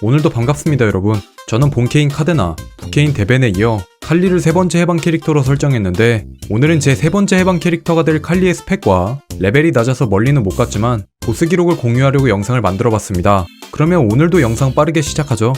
오늘도 반갑습니다 여러분. 저는 본케인 카데나, 부케인 데벤에 이어 칼리를 세 번째 해방 캐릭터로 설정했는데 오늘은 제 세 번째 해방 캐릭터가 될 칼리의 스펙과 레벨이 낮아서 멀리는 못 갔지만 보스 기록을 공유하려고 영상을 만들어봤습니다. 그러면 오늘도 영상 빠르게 시작하죠.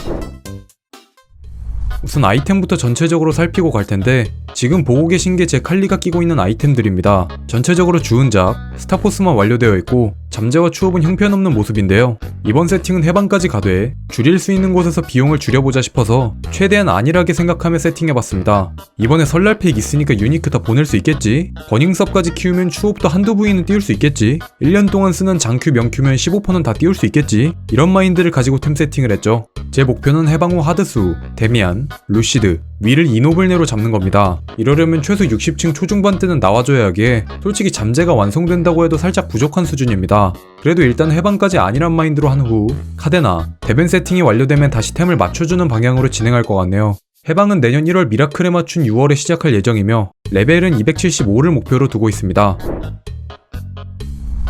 우선 아이템부터 전체적으로 살피고 갈 텐데 지금 보고 계신 게 제 칼리가 끼고 있는 아이템들입니다. 전체적으로 주은작, 스타포스만 완료되어 있고 잠재와 추업은 형편없는 모습인데요. 이번 세팅은 해방까지 가되 줄일 수 있는 곳에서 비용을 줄여보자 싶어서 최대한 안일하게 생각하며 세팅해봤습니다. 이번에 설날 팩 있으니까 유니크 다 보낼 수 있겠지? 버닝섭까지 키우면 추업도 한두 부위는 띄울 수 있겠지? 1년 동안 쓰는 장큐 명큐면 15%는 다 띄울 수 있겠지? 이런 마인드를 가지고 템 세팅을 했죠. 제 목표는 해방 후 하드수, 데미안, 루시드, 위를 이노블네로 잡는 겁니다. 이러려면 최소 60층 초중반 때는 나와줘야 하기에 솔직히 잠재가 완성된다고 해도 살짝 부족한 수준입니다. 그래도 일단 해방까지 아니란 마인드로 한 후 카데나, 데벤 세팅이 완료되면 다시 템을 맞춰주는 방향으로 진행할 것 같네요. 해방은 내년 1월 미라클에 맞춘 6월에 시작할 예정이며 레벨은 275를 목표로 두고 있습니다.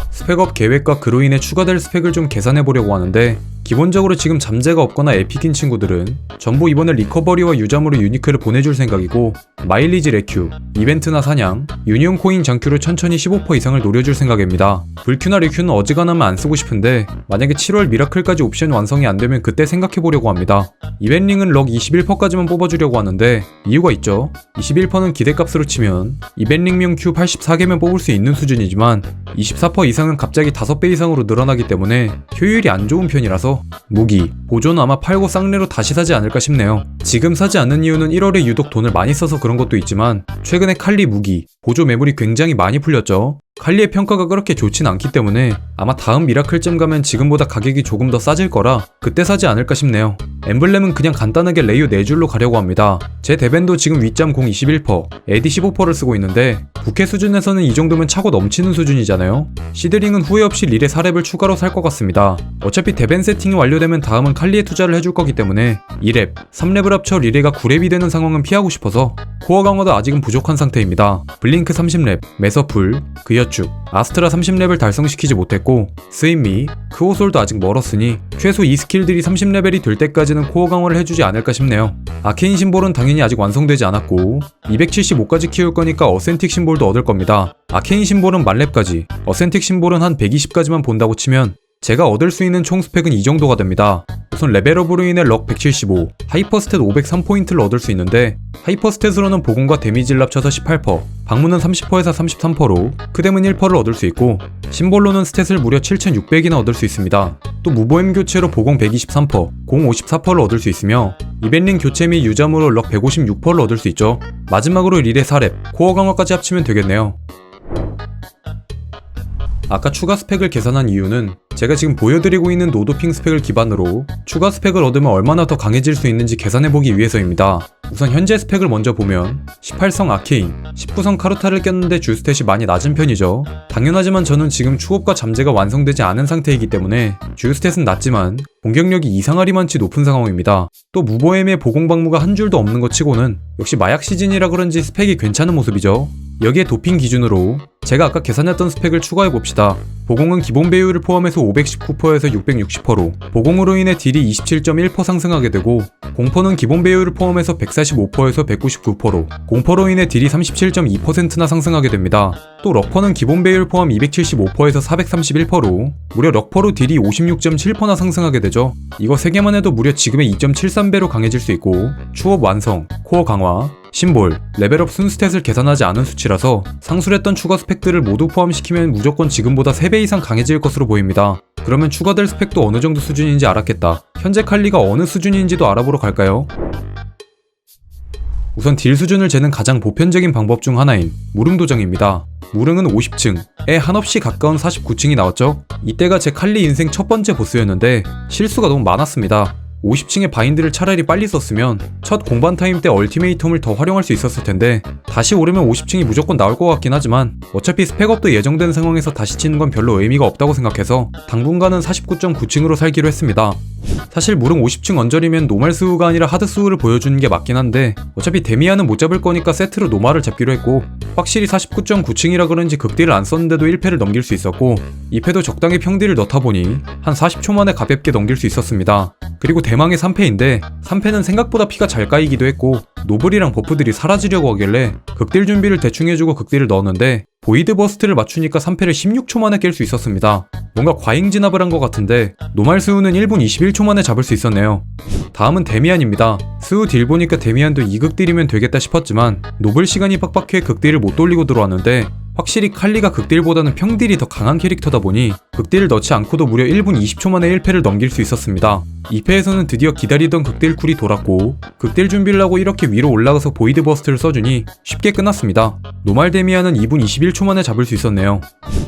스펙업 계획과 그로 인해 추가될 스펙을 좀 계산해 보려고 하는데 기본적으로 지금 잠재가 없거나 에픽인 친구들은 전부 이번에 리커버리와 유잠으로 유니크를 보내줄 생각이고 마일리지 레큐, 이벤트나 사냥, 유니온 코인 장큐로 천천히 15% 이상을 노려줄 생각입니다. 불큐나 레큐는 어지간하면 안 쓰고 싶은데 만약에 7월 미라클까지 옵션 완성이 안 되면 그때 생각해 보려고 합니다. 이벤링은 럭 21%까지만 뽑아주려고 하는데 이유가 있죠. 21%는 기대값으로 치면 이벤링명 큐 84개면 뽑을 수 있는 수준이지만 24% 이상은 갑자기 5배 이상으로 늘어나기 때문에 효율이 안 좋은 편이라서 무기, 보조는 아마 팔고 쌍례로 다시 사지 않을까 싶네요. 지금 사지 않는 이유는 1월에 유독 돈을 많이 써서 그런 것도 있지만 최근에 칼리 무기, 보조 매물이 굉장히 많이 풀렸죠. 칼리의 평가가 그렇게 좋진 않기 때문에 아마 다음 미라클쯤 가면 지금보다 가격이 조금 더 싸질 거라 그때 사지 않을까 싶네요. 엠블렘은 그냥 간단하게 레이어 4줄로 가려고 합니다. 제 대벤도 지금 윗잠 공 21%, 에디 15%를 쓰고 있는데 부캐 수준에서는 이 정도면 차고 넘치는 수준이잖아요. 시드링은 후회 없이 릴의 4랩을 추가로 살 것 같습니다. 어차피 대벤 세팅이 완료되면 다음은 칼리에 투자를 해줄 거기 때문에 2랩, 3랩을 합쳐 리레가 9랩이 되는 상황은 피하고 싶어서 코어 강화도 아직은 부족한 상태입니다. 블링크 30랩, 메서풀, 그여 축, 아스트라 30렙을 달성시키지 못했고 스윗미, 크오솔도 아직 멀었으니 최소 이 스킬들이 30레벨이 될 때까지는 코어 강화를 해주지 않을까 싶네요. 아케인 심볼은 당연히 아직 완성되지 않았고 275까지 키울 거니까 어센틱 심볼도 얻을 겁니다. 아케인 심볼은 만렙까지, 어센틱 심볼은 한 120까지만 본다고 치면 제가 얻을 수 있는 총 스펙은 이 정도가 됩니다. 우선 레벨업으로 인해 럭 175, 하이퍼스탯 503포인트를 얻을 수 있는데 하이퍼스탯으로는 보공과 데미지를 합쳐서 18%, 방문은 30%에서 33%로 크뎀은 1%를 얻을 수 있고 심볼로는 스탯을 무려 7600이나 얻을 수 있습니다. 또 무보임 교체로 보공 123%, 공 54%를 얻을 수 있으며 이벤링 교체 및 유점으로 럭 156%를 얻을 수 있죠. 마지막으로 릴의 4렙, 코어 강화까지 합치면 되겠네요. 아까 추가 스펙을 계산한 이유는 제가 지금 보여드리고 있는 노도핑 스펙을 기반으로 추가 스펙을 얻으면 얼마나 더 강해질 수 있는지 계산해보기 위해서입니다. 우선 현재 스펙을 먼저 보면 18성 아케인, 19성 카르타를 꼈는데 주스탯이 많이 낮은 편이죠. 당연하지만 저는 지금 추업과 잠재가 완성되지 않은 상태이기 때문에 주스탯은 낮지만 공격력이 이상하리만치 높은 상황입니다. 또 무보엠의 보공방무가 한 줄도 없는 것 치고는 역시 마약 시즌이라 그런지 스펙이 괜찮은 모습이죠. 여기에 도핑 기준으로 제가 아까 계산했던 스펙을 추가해 봅시다. 보공은 기본 배율을 포함해서 519%에서 660%로 보공으로 인해 딜이 27.1% 상승하게 되고 공포는 기본 배율을 포함해서 145%에서 199%로 공포로 인해 딜이 37.2%나 상승하게 됩니다. 또 럭퍼는 기본 배율 포함 275%에서 431%로 무려 럭퍼로 딜이 56.7%나 상승하게 되죠. 이거 3개만 해도 무려 지금의 2.73배로 강해질 수 있고 추업 완성, 코어 강화, 심볼, 레벨업 순스탯을 계산하지 않은 수치라서 상술했던 추가 스펙 들을 모두 포함시키면 무조건 지금보다 3배 이상 강해질 것으로 보입니다. 그러면 추가될 스펙도 어느 정도 수준인지 알았겠다. 현재 칼리가 어느 수준인지도 알아보러 갈까요? 우선 딜 수준을 재는 가장 보편적인 방법 중 하나인 무릉 도정입니다. 무릉은 50층에 한없이 가까운 49층이 나왔죠? 이때가 제 칼리 인생 첫 번째 보스였는데 실수가 너무 많았습니다. 50층의 바인드를 차라리 빨리 썼으면 첫 공반 타임 때 얼티메이텀을 더 활용할 수 있었을 텐데 다시 오르면 50층이 무조건 나올 것 같긴 하지만 어차피 스펙업도 예정된 상황에서 다시 치는 건 별로 의미가 없다고 생각해서 당분간은 49.9층으로 살기로 했습니다. 사실 무릉 50층 언저리면 노말 수우가 아니라 하드 수우를 보여주는 게 맞긴 한데 어차피 데미아는 못 잡을 거니까 세트로 노말을 잡기로 했고 확실히 49.9층이라 그런지 극딜을 안 썼는데도 1패를 넘길 수 있었고 2패도 적당히 평딜을 넣다 보니 한 40초 만에 가볍게 넘길 수 있었습니다. 그리고 대망의 3패인데 3패는 생각보다 피가 잘 까이기도 했고 노블이랑 버프들이 사라지려고 하길래 극딜 준비를 대충 해주고 극딜을 넣었는데 보이드 버스트를 맞추니까 3패를 16초 만에 깰 수 있었습니다. 뭔가 과잉 진압을 한 것 같은데 노말 스우는 1분 21초 만에 잡을 수 있었네요. 다음은 데미안입니다. 스우 딜 보니까 데미안도 2극 딜이면 되겠다 싶었지만 노블 시간이 빡빡해 극딜을 못 돌리고 들어왔는데 확실히 칼리가 극딜보다는 평딜이 더 강한 캐릭터다 보니 극딜을 넣지 않고도 무려 1분 20초 만에 1패를 넘길 수 있었습니다. 2패에서는 드디어 기다리던 극딜 쿨이 돌았고 극딜 준비를 하고 이렇게 위로 올라가서 보이드 버스트를 써주니 쉽게 끝났습니다. 노말 데미안은 2분 21초 만에 잡을 수 있었네요.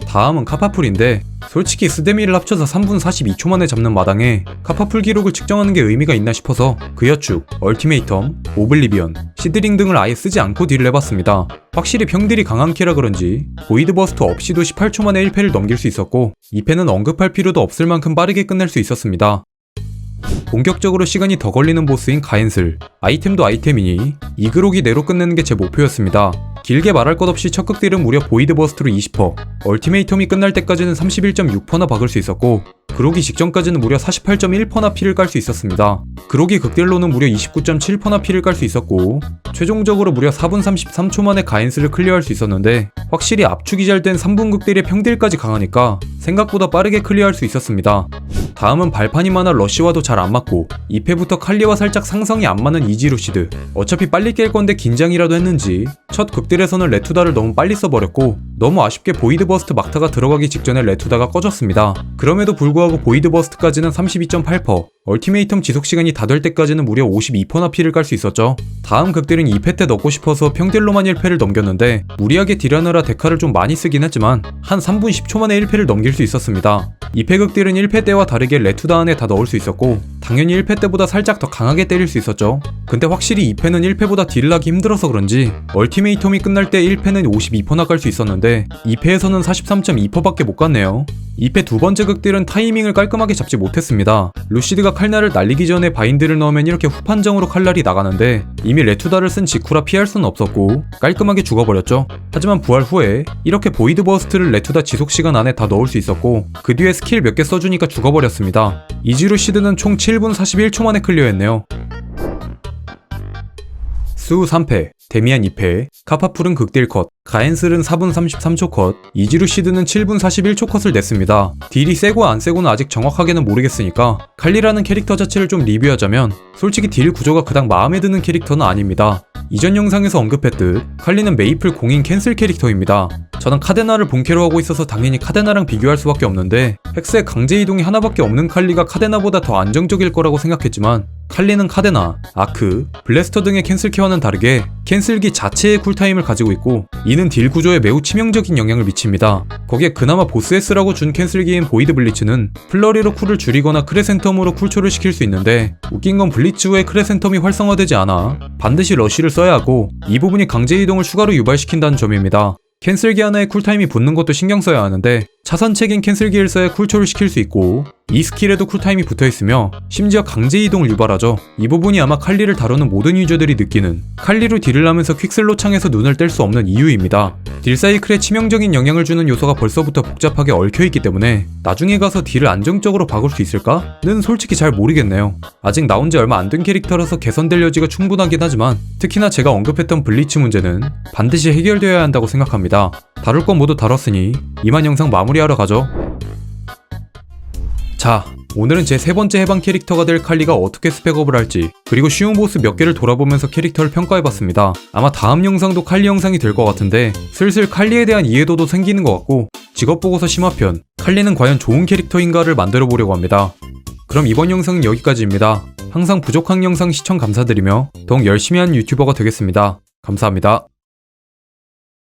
다음은 카파풀인데 솔직히 스데미를 합쳐서 3분 42초 만에 잡는 마당에 카파풀 기록을 측정하는 게 의미가 있나 싶어서 그 여축, 얼티메이텀, 오블리비언, 시드링 등을 아예 쓰지 않고 딜을 해봤습니다. 확실히 평딜이 강한 키라 그런지 보이드 버스트 없이도 18초 만에 1패를 넘길 수 있었고 2패는 언급할 필요도 없을 만큼 빠르게 끝낼 수 있었습니다. 본격적으로 시간이 더 걸리는 보스인 가엔슬 아이템도 아이템이니 이그록이 내로 끝내는 게 제 목표였습니다. 길게 말할 것 없이 첫 극딜은 무려 보이드 버스트로 20%, 얼티메이텀이 끝날 때까지는 31.6%나 박을 수 있었고 그로기 직전까지는 무려 48.1%나 피를 깔 수 있었습니다. 그로기 극딜로는 무려 29.7%나 피를 깔 수 있었고 최종적으로 무려 4분 33초 만에 가엔스를 클리어할 수 있었는데 확실히 압축이 잘 된 3분 극딜의 평딜까지 강하니까 생각보다 빠르게 클리어할 수 있었습니다. 다음은 발판이 많아 러쉬와도 잘 안 맞고 2패부터 칼리와 살짝 상성이 안 맞는 이지루시드. 어차피 빨리 깰 건데 긴장이라도 했는지 첫 극딜에서는 레투다를 너무 빨리 써버렸고 너무 아쉽게 보이드 버스트 막타가 들어가기 직전에 레투다가 꺼졌습니다. 그럼에도 불구하고 보이드 버스트까지는 32.8%, 얼티메이텀 지속 시간이 다 될 때까지는 무려 52%나 피를 깔 수 있었죠. 다음 극딜은 2패 때 넣고 싶어서 평딜로만 1패를 넘겼는데 무리하게 딜하느라 데카를 좀 많이 쓰긴 했지만 한 3분 10초 만에 1패를 넘길 수 있었습니다. 2패 극딜은 1패 때와 다르게 레투다 안에 다 넣을 수 있었고 당연히 1패 때보다 살짝 더 강하게 때릴 수 있었죠. 근데 확실히 2패는 1패보다 딜을 하기 힘들어서 그런지 얼티메이텀이 끝날 때 1패는 52%나 깔 수 있었는데 2패에서는 43.2%밖에 못 갔네요. 2패 두 번째 극딜은 타이밍을 깔끔하게 잡지 못했습니다. 루시드가 칼날을 날리기 전에 바인드를 넣으면 이렇게 후판정으로 칼날이 나가는데 이미 레투다를 쓴 직후라 피할 수는 없었고 깔끔하게 죽어버렸죠. 하지만 부활 후에 이렇게 보이드 버스트를 레투다 지속 시간 안에 다 넣을 수 있었고 그 뒤에 스킬 몇 개 써주니까 죽어버렸습니다. 이지루 시드는 총 7분 41초 만에 클리어했네요. 수 3패, 데미안 2패, 카파풀은 극딜 컷, 가엔슬은 4분 33초 컷, 이지루 시드는 7분 41초 컷을 냈습니다. 딜이 세고 안 세고는 아직 정확하게는 모르겠으니까 칼리라는 캐릭터 자체를 좀 리뷰하자면 솔직히 딜 구조가 그닥 마음에 드는 캐릭터는 아닙니다. 이전 영상에서 언급했듯 칼리는 메이플 공인 캔슬 캐릭터입니다. 저는 카데나를 본캐로 하고 있어서 당연히 카데나랑 비교할 수밖에 없는데 헥스의 강제 이동이 하나밖에 없는 칼리가 카데나보다 더 안정적일 거라고 생각했지만 칼리는 카데나, 아크, 블래스터 등의 캔슬 케어와는 다르게 캔슬기 자체의 쿨타임을 가지고 있고 이는 딜 구조에 매우 치명적인 영향을 미칩니다. 거기에 그나마 보스 S라고 준 캔슬기인 보이드 블리츠는 플러리로 쿨을 줄이거나 크레센텀으로 쿨초를 시킬 수 있는데 웃긴 건 블리츠 후에 크레센텀이 활성화되지 않아 반드시 러쉬를 써야 하고 이 부분이 강제 이동을 추가로 유발시킨다는 점입니다. 캔슬기 하나에 쿨타임이 붙는 것도 신경 써야 하는데 차선책인 캔슬기를 써야 쿨초를 시킬 수 있고 이 스킬에도 쿨타임이 붙어있으며 심지어 강제 이동을 유발하죠. 이 부분이 아마 칼리를 다루는 모든 유저들이 느끼는 칼리로 딜을 하면서 퀵슬로 창에서 눈을 뗄 수 없는 이유입니다. 딜 사이클에 치명적인 영향을 주는 요소가 벌써부터 복잡하게 얽혀있기 때문에 나중에 가서 딜을 안정적으로 박을 수 있을까?는 솔직히 잘 모르겠네요. 아직 나온 지 얼마 안 된 캐릭터라서 개선될 여지가 충분하긴 하지만 특히나 제가 언급했던 블리츠 문제는 반드시 해결되어야 한다고 생각합니다. 다룰 건 모두 다뤘으니 이만 영상 마무리 하러 가죠. 자, 오늘은 제 세 번째 해방 캐릭터가 될 칼리가 어떻게 스펙업을 할지 그리고 쉬운 보스 몇 개를 돌아보면서 캐릭터를 평가해봤습니다. 아마 다음 영상도 칼리 영상이 될 것 같은데 슬슬 칼리에 대한 이해도도 생기는 것 같고 직업 보고서 심화편 칼리는 과연 좋은 캐릭터인가를 만들어 보려고 합니다. 그럼 이번 영상은 여기까지입니다. 항상 부족한 영상 시청 감사드리며 더욱 열심히 하는 유튜버가 되겠습니다. 감사합니다.